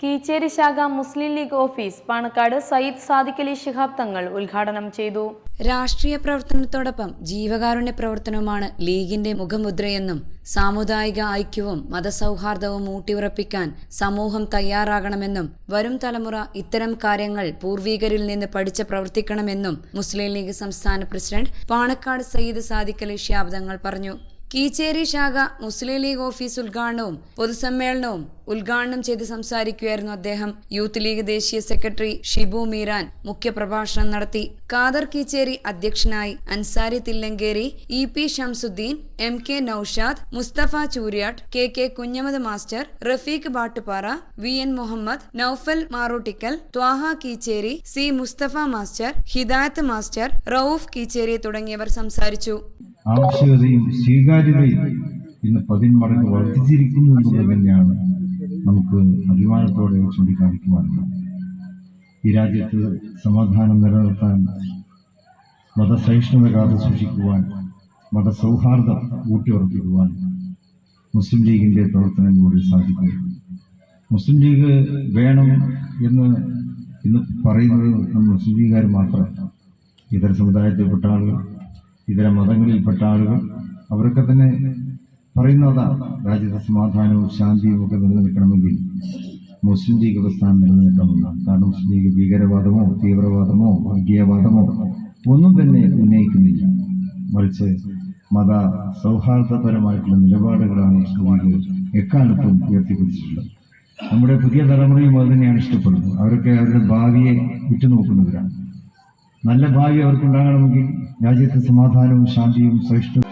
കീച്ചേരി ശാഖ മുസ്ലിം ലീഗ് ഓഫീസ് പാണക്കാട് സയ്യിദ് സാദിഖലി ശിഹാബ് തങ്ങൾ ഉദ്ഘാടനം ചെയ്തു. രാഷ്ട്രീയ പ്രവർത്തനത്തോടൊപ്പം ജീവകാരുണ്യ പ്രവർത്തനവുമാണ് ലീഗിന്റെ മുഖമുദ്രയെന്നും സാമുദായിക ഐക്യവും മതസൗഹാർദ്ദവും ഊട്ടിയുറപ്പിക്കാൻ സമൂഹം തയ്യാറാകണമെന്നും വരും തലമുറ ഇത്തരം കാര്യങ്ങൾ പൂർവീകരിൽ നിന്ന് പഠിച്ച് പ്രവർത്തിക്കണമെന്നും മുസ്ലിം ലീഗ് സംസ്ഥാന പ്രസിഡന്റ് പാണക്കാട് സയ്യിദ് സാദിഖലി ശിഹാബ് തങ്ങൾ പറഞ്ഞു. കീച്ചേരി ശാഖ മുസ്ലിം ലീഗ് ഓഫീസ് ഉദ്ഘാടനവും പൊതുസമ്മേളനവും ഉദ്ഘാടനം ചെയ്ത് സംസാരിക്കുകയായിരുന്നു അദ്ദേഹം. യൂത്ത് ലീഗ് ദേശീയ സെക്രട്ടറി ഷിബു മീരാൻ മുഖ്യപ്രഭാഷണം നടത്തി. കാദർ കീച്ചേരി അധ്യക്ഷനായി Ansari Thillankeri E P Shamsuddin M K Naushad Musthafa Chooriyattu K K Kunhammad master Rafeeq Battupara V N Muhammad Naufal Maroottikkal Thwaha Keecheri C Musthafa master Hidayath master Rauf Keecheri തുടങ്ങിയവർ സംസാരിച്ചു. ആവശ്യകതയും സ്വീകാര്യതയും ഇന്ന് പതിന്മടങ്ങ് വർദ്ധിച്ചിരിക്കുന്നു എന്നുള്ളത് തന്നെയാണ് നമുക്ക് അഭിമാനത്തോടെ ചൂണ്ടിക്കാണിക്കുവാനുള്ളത്. ഈ രാജ്യത്ത് സമാധാനം നിലനിർത്താൻ മതസഹിഷ്ണുത കാത്തു സൂക്ഷിക്കുവാൻ മതസൗഹാർദ്ദം ഊട്ടിയുറപ്പിക്കുവാൻ മുസ്ലിം ലീഗിന്റെ പ്രവർത്തനങ്ങളിലൂടെ സാധിക്കും. മുസ്ലിം ലീഗ് വേണം എന്ന് ഇന്ന് പറയുന്നത് മുസ്ലിം ലീഗുകാർ മാത്രം. ഇതര സമുദായത്തിൽപ്പെട്ട ആളുകൾ ഇതര മതങ്ങളിൽപ്പെട്ട ആളുകൾ അവരൊക്കെ തന്നെ പറയുന്നതാണ് രാജ്യത്തെ സമാധാനവും ശാന്തിയും ഒക്കെ നിലനിൽക്കണമെങ്കിൽ മുസ്ലിം ലീഗ് പ്രസ്ഥാനം നിലനിൽക്കണമെന്നാണ്. കാരണം മുസ്ലിം ലീഗ് ഭീകരവാദമോ തീവ്രവാദമോ വർഗീയവാദമോ ഒന്നും തന്നെ ഉന്നയിക്കുന്നില്ല. മറിച്ച് മത സൗഹാർദ്ദപരമായിട്ടുള്ള നിലപാടുകളാണ് മുസ്ലിം ലീഗ് എക്കാലത്തും ഉയർത്തിപ്പിടിച്ചിട്ടുള്ളത്. നമ്മുടെ പുതിയ തലമുറയും അത് തന്നെയാണ് ഇഷ്ടപ്പെടുന്നത്. അവരൊക്കെ അവരുടെ ഭാവിയെ ഉറ്റുനോക്കുന്നവരാണ്. നല്ല ഭാവി അവർക്കുണ്ടാകണമെങ്കിൽ രാജ്യത്തെ സമാധാനവും ശാന്തിയും സഹിഷ്ണു